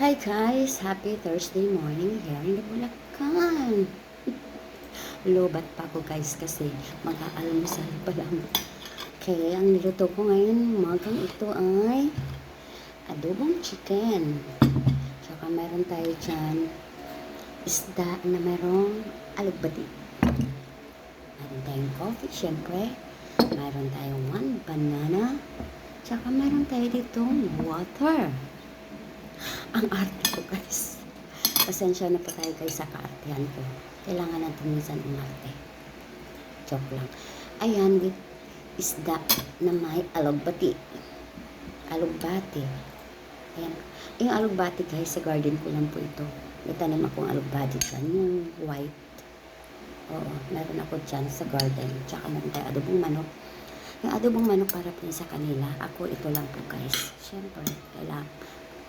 Hi guys! Happy Thursday morning here in Bulacan! Lobat pa ako guys kasi mag-aalmusal pa lang. Kaya ang niluto ko ngayon magang ito ay adobong chicken. Tsaka meron tayo dyan isda na merong alugbati. Meron tayong coffee syempre. Meron tayong one banana. Tsaka meron tayo ditong water. Ang arte ko, guys. Pasensya na po tayo guys sa kaartehan ko. Kailangan natin minsan umarte. Joke lang. Ayan, with isda na may alugbati. Alugbati. Ayan. Yung alugbati guys, sa garden ko lang po ito. May tanim akong alugbati dyan. Yung white. Oo, meron ako dyan sa garden. Tsaka meron tayo adobong manok. Yung adobong manok para po sa kanila. Ako ito lang po guys. Siyempre, kailangan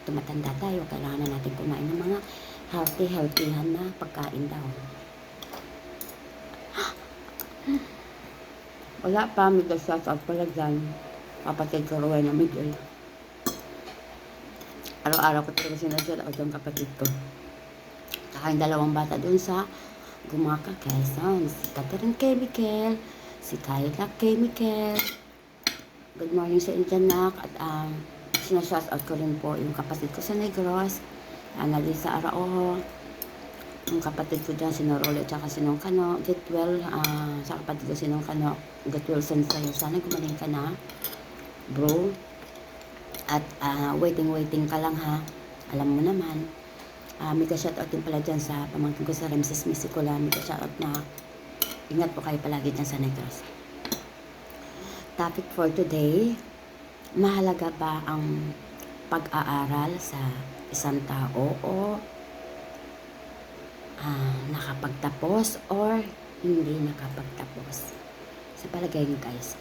tumatanda tayo, kailangan na natin kumain ng mga healthy, healthyhan na pagkain daw. Wala pa, may shout out pala dyan. Kapatid ko Rowena Miguel. Araw-araw ko talaga sinadya ako dyan kapatid ko. Saka yung dalawang bata dun sa Gumaka, Quezon. Si Catherine K. Mikel, si Kyla K. Mikel. Good morning sa inyo nak at um, sinashout out ko rin po yung kapatid ko sa Negros, Annalisa Araojo, yung kapatid ko dyan, si Norole at saka si Nong Kano, get well, ah, sa kapatid ko si Nong Kano, get well son sa'yo, sana gumaling ka na, bro, at ah, waiting waiting ka lang ha, alam mo naman, uh, may ka-shoutout din pala dyan sa pamangkin ko sa Ramses Misicula, may ka-shoutout na, ingat po kayo palagi dyan sa Negros. Topic for today, mahalaga ba ang pag-aaral sa isang tao o ah, nakapagtapos or hindi nakapagtapos? Sa palagay niyo guys.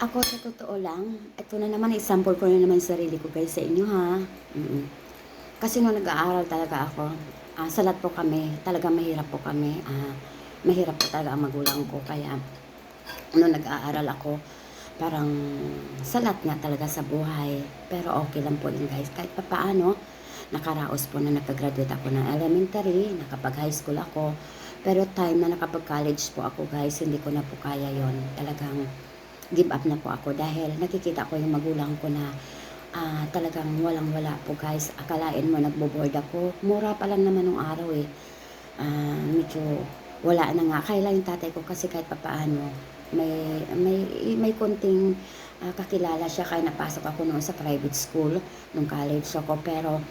Ako sa totoo lang, ito na naman, example ko na naman sa sarili ko guys sa inyo ha. Mm-mm. Kasi nung nag-aaral talaga ako, ah, salat po kami, talaga mahirap po kami. ah, mahirap po talaga ang magulang ko. Kaya nung nag-aaral ako, parang salat nga talaga sa buhay. Pero okay lang po yun guys. Kahit pa paano, nakaraos po na nakagraduate ako ng elementary, nakapag-high school ako. Pero time na nakapag-college po ako guys, hindi ko na po kaya yon Talagang give up na po ako dahil nakikita ko yung magulang ko na ah, talagang walang-wala po guys. Akalain mo nagbo-board ako. Mura pa lang naman nung araw eh. Ah, medyo wala na nga. Kaya lang yung tatay ko kasi kahit papaano may may may konting ah, kakilala siya kaya napasok ako noon sa private school nung college ako pero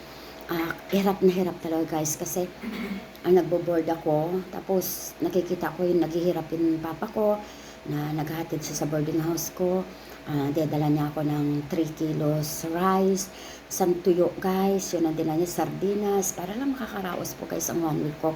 ah, hirap na hirap talaga guys kasi ang nagbo-board ako tapos nakikita ko yung naghihirap yung papa ko na naghahatid siya sa boarding house ko Ah, dadala niya ako ng 3 kilos rice, isang tuyo guys, yun ang dinala niya, sardinas, para lang makakaraos po guys ang one week ko.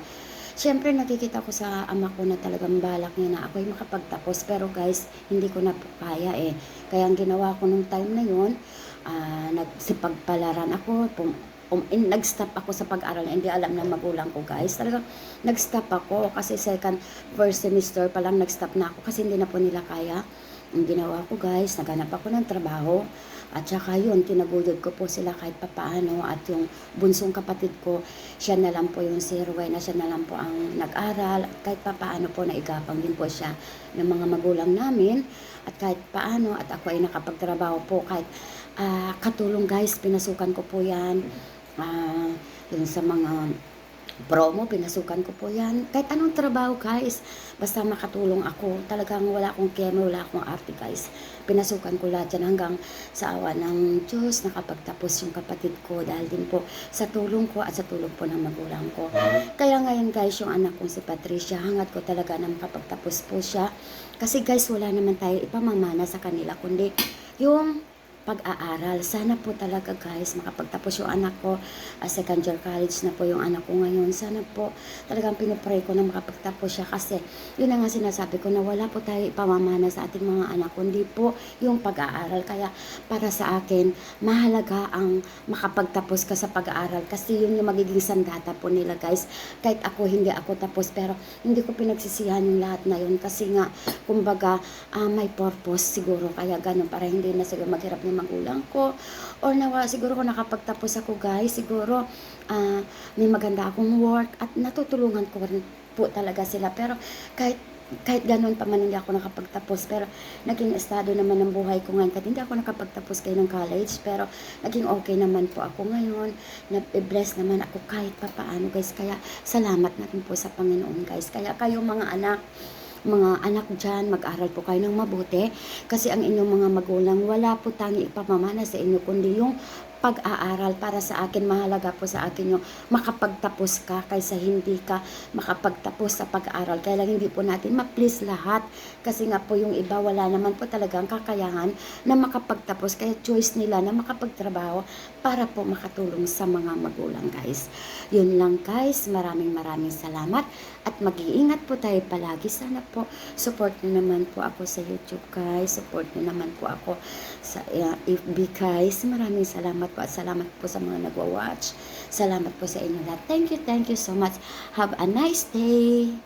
Siyempre nakikita ko sa ama ko na talagang balak niya na ako'y makapagtapos, pero guys, hindi ko na kaya eh. Kaya ang ginawa ko nung time na yun, ah, nagsipagpalaran ako, pum, um, in, nag-stop ako sa pag-aral, hindi alam ng magulang ko guys. Talagang nag-stop ako kasi second, first semester pa lang nag-stop na ako kasi hindi na po nila kaya ang ginawa ko guys, naghanap ako ng trabaho. At saka yun, tinaguyod ko po sila kahit papaano. At yung bunsong kapatid ko, siya na lang po yung si Ruay na siya na lang po ang nag-aral. At kahit papaano po naigapang din po siya ng mga magulang namin. At kahit paano at ako ay nakapagtrabaho po kahit ah, katulong guys, pinasukan ko po yan. Ah, yung sa mga promo, pinasukan ko po yan. Kahit anong trabaho guys, basta makatulong ako. Talagang wala akong keme, wala akong arte guys. Pinasukan ko lahat yan hanggang sa awa ng Diyos, nakapagtapos yung kapatid ko dahil din po sa tulong ko at sa tulong po ng magulang ko. Kaya ngayon guys, yung anak kong si Patricia, hangat ko talaga na makapagtapos po siya. Kasi guys, wala naman tayo ipamamana sa kanila, kundi yung pag-aaral. Sana po talaga guys, makapagtapos yung anak ko. Uh, second year college na po yung anak ko ngayon. Sana po talagang pinupray ko na makapagtapos siya kasi yun na nga sinasabi ko na wala po tayo ipamamana sa ating mga anak kundi po yung pag-aaral. Kaya para sa akin, mahalaga ang makapagtapos ka sa pag-aaral kasi yun yung magiging sandata po nila guys. Kahit ako hindi ako tapos pero hindi ko pinagsisihan yung lahat na yun kasi nga kumbaga ah, may purpose siguro kaya ganun para hindi na sila maghirap ng ng magulang ko. Or nawa siguro kung nakapagtapos ako guys siguro ah, may maganda akong work at natutulungan ko rin po talaga sila. Pero kahit kahit ganun pa man hindi ako nakapagtapos pero naging estado naman ng buhay ko ngayon. Kahit hindi ako nakapagtapos kayo ng college pero naging okay naman po ako ngayon. Na-bless naman ako kahit pa paano guys. Kaya salamat na rin po sa Panginoon guys. Kaya kayo mga anak mga anak dyan, mag-aral po kayo ng mabuti. Kasi ang inyong mga magulang wala po tangi ipamamana sa inyo kundi yung pag-aaral para sa akin mahalaga po sa akin yung makapagtapos ka kaysa hindi ka makapagtapos sa pag-aaral. Kaya lang hindi po natin ma-please lahat. Kasi nga po yung iba wala naman po talagang kakayahan na makapagtapos. Kaya choice nila na makapagtrabaho para po makatulong sa mga magulang guys. Yun lang guys. Maraming maraming salamat. At mag-iingat po tayo palagi. Sana po support nyo naman po ako sa YouTube guys. Support nyo naman po ako sa uh, FB guys. Maraming salamat po at salamat po sa mga nagwa-watch. Salamat po sa inyo lahat. Thank you thank you so much. Have a nice day